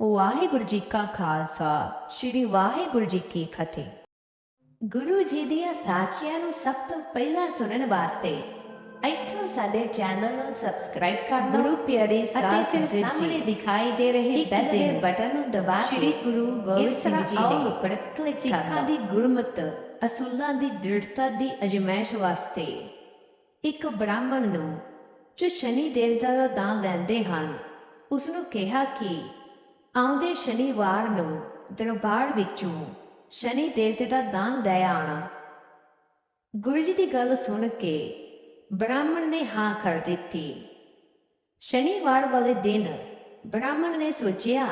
ਵਾਹਿਗੁਰੂ ਜੀ ਕਾ ਖਾਲਸਾ ਸ੍ਰੀ ਵਾਹਿਗੁਰੂ ਜੀ ਕੀ ਫਤਿਹ। ਗੁਰੂ ਜੀ ਦੀਆਂ ਸਾਖੀਆਂ ਨੂੰ ਸਭ ਤੋਂ ਪਹਿਲਾਂ ਸੁਣਨ ਵਾਸਤੇ ਇੱਥੋਂ ਸਾਡੇ ਚੈਨਲ ਨੂੰ ਸਬਸਕ੍ਰਾਈਬ ਕਰਨਾ ਗੁਰੂ ਪਿਆਰੇ ਅਤੇ ਫਿਰ ਸਾਹਮਣੇ ਦਿਖਾਈ ਦੇ ਰਹੇ ਬੈਲ ਦੇ ਬਟਨ ਨੂੰ ਦਬਾ ਕੇ ਸ੍ਰੀ ਗੁਰੂ ਗੋਬਿੰਦ ਸਿੰਘ ਜੀ ਦੇ ਉੱਪਰ ਕਲਿੱਕ ਸਿੱਖਾਂ ਦੀ ਗੁਰਮਤ ਅਸੂਲਾਂ ਦੀ ਦ੍ਰਿੜਤਾ ਦੀ ਅਜਮਾਇਸ਼ ਵਾਸਤੇ ਇੱਕ ਬ੍ਰਾਹਮਣ ਨੂੰ ਜੋ ਸ਼ਨੀ ਦੇਵਤਾ ਦਾ ਦਾਨ ਲੈਂਦੇ ਹਨ ਉਸ ਨੂੰ ਕਿਹਾ ਕਿ ਆਉਂਦੇ ਸ਼ਨੀਵਾਰ ਨੂੰ ਦਰਬਾਰ ਵਿੱਚੋਂ ਸ਼ਨੀ ਦੇਵਤੇ ਦਾ ਦਾਨ ਲੈ ਆਣਾ ਗੁਰੂ ਜੀ ਦੀ ਗੱਲ ਸੁਣ ਕੇ ਬ੍ਰਾਹਮਣ ਨੇ ਹਾਂ ਕਰ ਦਿੱਤੀ। ਸ਼ਨੀਵਾਰ ਵਾਲੇ ਦਿਨ ਬ੍ਰਾਹਮਣ ਨੇ ਸੋਚਿਆ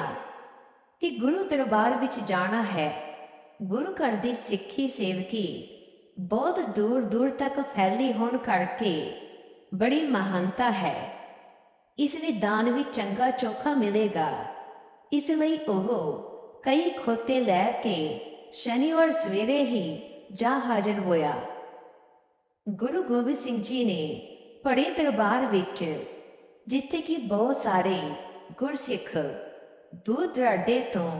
ਕਿ ਗੁਰੂ ਦਰਬਾਰ ਵਿੱਚ ਜਾਣਾ ਹੈ। ਗੁਰੂ ਘਰ ਦੀ ਸਿੱਖੀ ਸੇਵਕੀ ਬਹੁਤ ਦੂਰ ਦੂਰ ਤੱਕ ਫੈਲੀ ਹੋਣ ਕਰਕੇ ਬੜੀ ਮਹਾਨਤਾ ਹੈ। ਇਸ ਲਈ ਦਾਨ ਵੀ ਚੰਗਾ ਚੋਖਾ ਮਿਲੇਗਾ। ਇਸ ਲਈ ਉਹ ਕਈ ਖੋਤੇ ਲੈ ਕੇ ਸ਼ਨੀਵਾਰ ਸਵੇਰੇ ਹੀ ਜਾ ਹਾਜ਼ਰ ਹੋਇਆ ਗੁਰੂ ਗੋਬਿੰਦ ਸਿੰਘ ਜੀ ਨੇ ਬੜੇ ਦਰਬਾਰ ਵਿੱਚ ਜਿੱਥੇ ਕਿ ਬਹੁਤ ਸਾਰੇ ਗੁਰਸਿੱਖ ਦੂਰ ਦਰਾਡੇ ਤੋਂ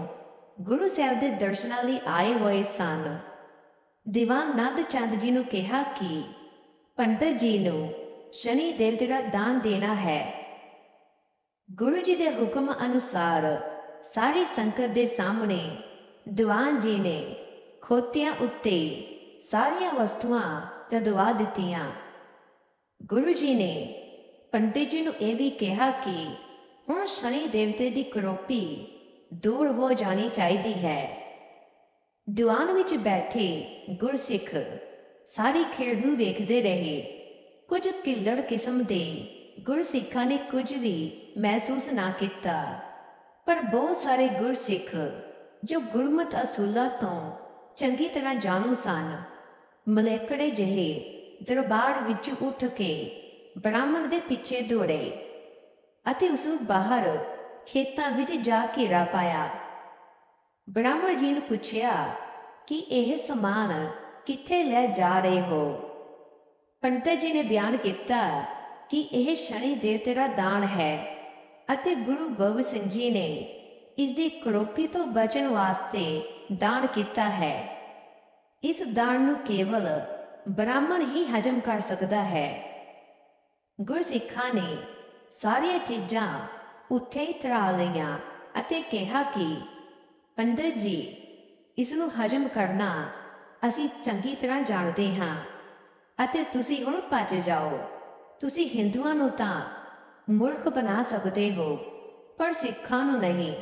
ਗੁਰੂ ਸਾਹਿਬ ਦੇ ਦਰਸ਼ਨਾਂ ਲਈ ਆਏ ਹੋਏ ਸਨ ਦੀਵਾਨ ਨੰਦ ਚੰਦ ਜੀ ਨੂੰ ਕਿਹਾ ਕਿ ਪੰਡਤ ਜੀ ਨੂੰ ਸ਼ਨੀ ਦੇਵਤੇ ਦਾ ਦਾਨ ਦੇਣਾ ਹੈ ਗੁਰੂ ਜੀ ਦੇ ਹੁਕਮ ਅਨੁਸਾਰ ਸਾਰੀ ਸੰਗਤ ਦੇ ਸਾਹਮਣੇ ਦੀਵਾਨ ਜੀ ਨੇ ਖੋਤਿਆਂ ਉੱਤੇ ਸਾਰੀਆਂ ਵਸਤੂਆਂ ਰਦਵਾ ਦਿੱਤੀਆਂ। ਗੁਰੂ ਜੀ ਨੇ ਪੰਡਿਤ ਜੀ ਨੂੰ ਇਹ ਵੀ ਕਿਹਾ ਕਿ ਹੁਣ ਸ਼ਨੀ ਦੇਵਤੇ ਦੀ ਕਰੋਪੀ ਦੂਰ ਹੋ ਜਾਣੀ ਚਾਹੀਦੀ ਹੈ। ਦੀਵਾਨ ਵਿੱਚ ਬੈਠੇ ਗੁਰਸਿੱਖ ਸਾਰੀ ਖੇਡ ਨੂੰ ਵੇਖਦੇ ਰਹੇ। ਕੁਝ ਕਿੱਲੜ ਕਿਸਮ ਦੇ ਗੁਰਸਿੱਖਾਂ ਨੇ ਕੁਝ ਵੀ ਮਹਿਸੂਸ ਨਾ ਕੀਤਾ। ਪਰ ਬਹੁਤ ਸਾਰੇ ਗੁਰਸਿੱਖ ਜੋ ਗੁਰਮਤ ਅਸੂਲਾਂ ਤੋਂ ਚੰਗੀ ਤਰ੍ਹਾਂ ਜਾਣੂ ਸਨ, ਮਲੇਕੜੇ ਜਿਹੇ ਦਰਬਾਰ ਵਿੱਚ ਉੱਠ ਕੇ ਬ੍ਰਾਹਮਣ ਦੇ ਪਿੱਛੇ ਦੌੜੇ ਅਤੇ ਉਸ ਨੂੰ ਬਾਹਰ ਖੇਤਾਂ ਵਿੱਚ ਜਾ ਘੇਰਾ ਪਾਇਆ। ਬ੍ਰਾਹਮਣ ਜੀ ਨੂੰ ਪੁੱਛਿਆ ਕਿ ਇਹ ਸਮਾਨ ਕਿੱਥੇ ਲੈ ਜਾ ਰਹੇ ਹੋ? ਪੰਡਤ ਜੀ ਨੇ ਬਿਆਨ ਕੀਤਾ ਕਿ ਇਹ ਸ਼ਨੀ ਦੇਵਤੇ ਦਾ ਦਾਨ ਹੈ। ਅਤੇ ਗੁਰੂ ਗੋਬਿੰਦ ਸਿੰਘ ਜੀ ਨੇ ਇਸ ਦੀ ਕਰੋਪੀ ਤੋਂ ਬਚਣ ਵਾਸਤੇ ਦਾਨ ਕੀਤਾ ਹੈ। ਇਸ ਦਾਨ ਨੂੰ ਕੇਵਲ ਬ੍ਰਾਹਮਣ ਹੀ ਹਜਮ ਕਰ ਸਕਦਾ ਹੈ। ਗੁਰਸਿੱਖਾਂ ਨੇ ਸਾਰੀਆਂ ਚੀਜ਼ਾਂ ਉੱਥੇ ਹੀ ਤਰਾ ਲਈਆਂ ਅਤੇ ਕਿਹਾ ਕਿ ਪੰਡਤ ਜੀ ਇਸ ਨੂੰ ਹਜਮ ਕਰਨਾ ਅਸੀਂ ਚੰਗੀ ਤਰ੍ਹਾਂ ਜਾਣਦੇ ਹਾਂ ਅਤੇ ਤੁਸੀਂ ਹੁਣ ਭੱਜ ਜਾਓ। ਤੁਸੀਂ ਹਿੰਦੂਆਂ ਨੂੰ ਤਾਂ ਮੂਰਖ ਬਣਾ ਸਕਦੇ ਹੋ, ਪਰ ਸਿੱਖਾਂ ਨੂੰ ਨਹੀਂ।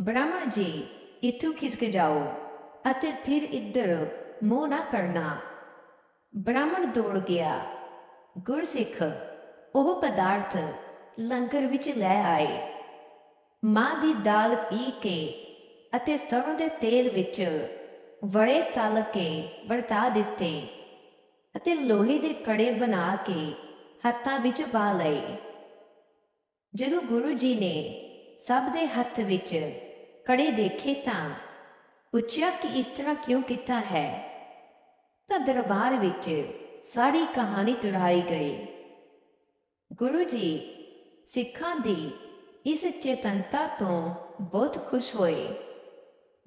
ਬ੍ਰਾਹਮਣ ਜੀ, ਇੱਥੋਂ ਖਿਸਕ ਜਾਓ ਅਤੇ ਫਿਰ ਇੱਧਰ ਮੂੰਹ ਨਾ ਕਰਨਾ। ਬ੍ਰਾਹਮਣ ਦੌੜ ਗਿਆ। ਗੁਰਸਿੱਖ, ਉਹ ਪਦਾਰਥ ਲੰਗਰ ਵਿੱਚ ਲੈ ਆਏ। ਮਾਂ ਦੀ ਦਾਲ ਪੀ ਕੇ ਅਤੇ ਸਰੋਂ ਦੇ ਤੇਲ ਵਿੱਚ ਵੜੇ ਤਲ ਕੇ ਵਰਤਾ ਦਿੱਤੇ ਅਤੇ ਲੋਹੇ ਦੇ ਕੜੇ ਬਣਾ ਕੇ ਹੱਥਾਂ ਵਿੱਚ ਪਾ ਲਏ। ਜਦੋਂ ਗੁਰੂ ਜੀ ਨੇ ਸਭ ਦੇ ਹੱਥ ਵਿੱਚ ਕੜੇ ਦੇਖੇ ਤਾਂ ਪੁੱਛਿਆ ਕਿ ਇਸ ਤਰ੍ਹਾਂ ਕਿਉਂ ਕੀਤਾ ਹੈ, ਤਾਂ ਦਰਬਾਰ ਵਿੱਚ ਸਾਰੀ ਕਹਾਣੀ ਦੁਹਰਾਈ ਗਈ। ਗੁਰੂ ਜੀ ਸਿੱਖਾਂ ਦੀ ਇਸ ਚੇਤਨਤਾ ਤੋਂ ਬਹੁਤ ਖੁਸ਼ ਹੋਏ।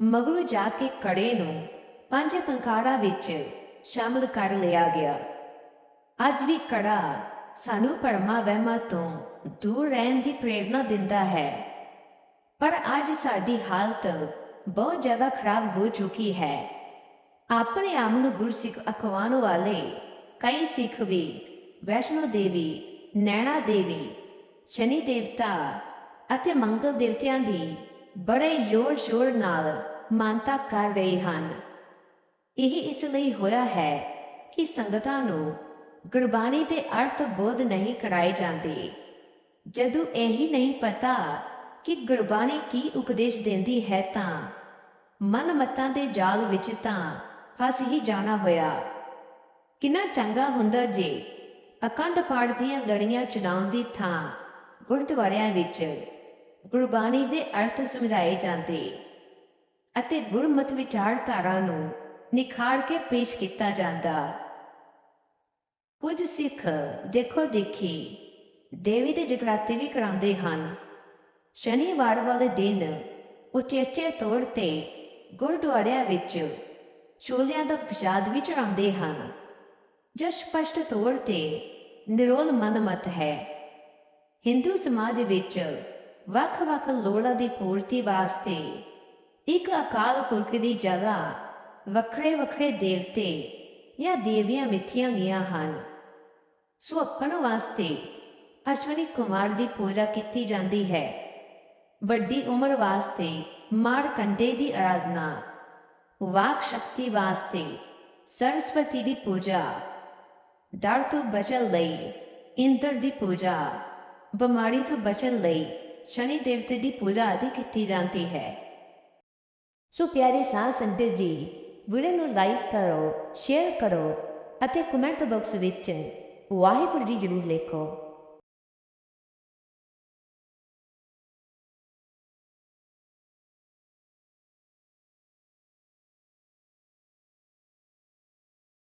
ਮਗਰੋਂ ਜਾ ਕੇ ਕੜੇ ਨੂੰ ਪੰਜ ਕੰਕਾਰਾਂ ਵਿੱਚ ਸ਼ਾਮਲ ਕਰ ਲਿਆ ਗਿਆ। ਅੱਜ ਵੀ ਕੜਾ ਸਾਨੂੰ ਪਰਮਾ ਵਹਿਮਾਂ ਤੋਂ ਦੂਰ ਰਹਿਣ ਦੀ ਪ੍ਰੇਰਣਾ ਦਿੰਦਾ ਹੈ। ਪਰ ਅੱਜ ਸਾਡੀ ਹਾਲਤ ਬਹੁਤ ਜ਼ਿਆਦਾ ਖਰਾਬ ਹੋ ਚੁੱਕੀ ਹੈ। ਆਪਣੇ ਆਪ ਨੂੰ ਗੁਰਸਿੱਖ ਅਖਵਾਉਣ ਵਾਲੇ ਕਈ ਸਿੱਖ ਵੀ, ਵੈਸ਼ਨੋ ਦੇਵੀ, ਨੈਣਾ ਦੇਵੀ, ਸ਼ਨੀ ਦੇਵਤਾ ਅਤੇ ਮੰਗਲ ਦੇਵਤਿਆਂ ਦੀ ਬੜੇ ਜ਼ੋਰ ਸ਼ੋਰ ਨਾਲ ਮਾਨਤਾ ਕਰ ਰਹੇ ਹਨ। ਇਹ ਇਸ ਲਈ ਹੋਇਆ ਹੈ ਕਿ ਸੰਗਤਾਂ ਨੂੰ ਗੁਰਬਾਣੀ ਦੇ ਅਰਥ ਬੋਧ ਨਹੀਂ ਕਰਾਏ ਜਾਂਦੇ। ਜਦੋਂ ਇਹੀ ਨਹੀਂ ਪਤਾ ਕਿ ਗੁਰਬਾਣੀ ਕੀ ਉਪਦੇਸ਼ ਦਿੰਦੀ ਹੈ ਤਾਂ ਮਨ ਮਤਾਂ ਦੇ ਜਾਲ ਵਿੱਚ ਤਾਂ ਫਸ ਹੀ ਜਾਣਾ ਹੋਇਆ। ਕਿੰਨਾ ਚੰਗਾ ਹੁੰਦਾ ਜੇ ਅਕੰਡ ਪਾਠ ਦੀਆਂ ਲੜੀਆਂ ਚਲਾਉਣ ਦੀ ਥਾਂ ਗੁਰਦੁਆਰਿਆਂ ਵਿੱਚ ਗੁਰਬਾਣੀ ਦੇ ਅਰਥ ਸਮਝਾਏ ਜਾਂਦੇ ਅਤੇ ਗੁਰਮਤ ਵਿਚਾਰਧਾਰਾ ਨੂੰ ਨਿਖਾਰ ਕੇ ਪੇਸ਼ ਕੀਤਾ ਜਾਂਦਾ। ਕੁਝ ਸਿੱਖ ਦੇਖੋ ਦੇਖੀ ਦੇਵੀ ਦੇ ਜਗਰਾਤੇ ਵੀ ਕਰਾਉਂਦੇ ਹਨ। ਸ਼ਨੀਵਾਰ ਵਾਲੇ ਦਿਨ ਉਚੇਚੇ ਤੌਰ ਤੇ ਗੁਰਦੁਆਰਿਆਂ ਵਿੱਚ ਛੋਲਿਆਂ ਦਾ ਪ੍ਰਸ਼ਾਦ ਵੀ ਚੜਾਉਂਦੇ ਹਨ। ਜੋ ਸਪਸ਼ਟ ਤੌਰ ਤੇ ਨਿਰੋਲ ਮਨਮਤ ਹੈ। ਹਿੰਦੂ ਸਮਾਜ ਵਿੱਚ ਵੱਖ-ਵੱਖ ਲੋੜਾਂ ਦੀ ਪੂਰਤੀ ਵਾਸਤੇ ਇੱਕ ਅਕਾਲ ਪੁਰਖ ਦੀ ਜਗ੍ਹਾ ਵੱਖਰੇ-ਵੱਖਰੇ ਦੇਵਤੇ ਜਾਂ ਦੇਵੀਆਂ ਮਿੱਥੀਆਂ ਗਈਆਂ ਹਨ। ਸੁਅੱਪਨ ਵਾਸਤੇ ਅਸ਼ਵਨੀ ਕੁਮਾਰ ਦੀ ਪੂਜਾ ਕੀਤੀ ਜਾਂਦੀ ਹੈ। ਵੱਡੀ ਉਮਰ ਵਾਸਤੇ ਮਾਰਕੰਡੇ ਦੀ ਆਰਾਧਨਾ ਵਾਕ ਸ਼ਕਤੀ ਵਾਸਤੇ ਸਰਸਵਤੀ ਦੀ ਪੂਜਾ, ਡਰ ਤੋਂ ਬਚਣ ਲਈ ਇੰਦਰ ਦੀ ਪੂਜਾ, ਬਿਮਾਰੀ ਤੋਂ ਬਚਣ ਲਈ ਸ਼ਨੀ ਦੇਵਤੇ ਦੀ ਪੂਜਾ ਆਦਿ ਕੀਤੀ ਜਾਂਦੀ ਹੈ। ਸੋ ਪਿਆਰੇ ਸਾਧ ਸੰਗਤ ਜੀ, ਵੀਡੀਓ ਨੂੰ ਲਾਈਕ ਕਰੋ, ਸ਼ੇਅਰ ਕਰੋ ਅਤੇ ਕਮੈਂਟ ਬਾਕਸ ਵਿੱਚ ਵਾਹਿਗੁਰੂ ਜੀ ਜ਼ਰੂਰ ਲਿਖੋ।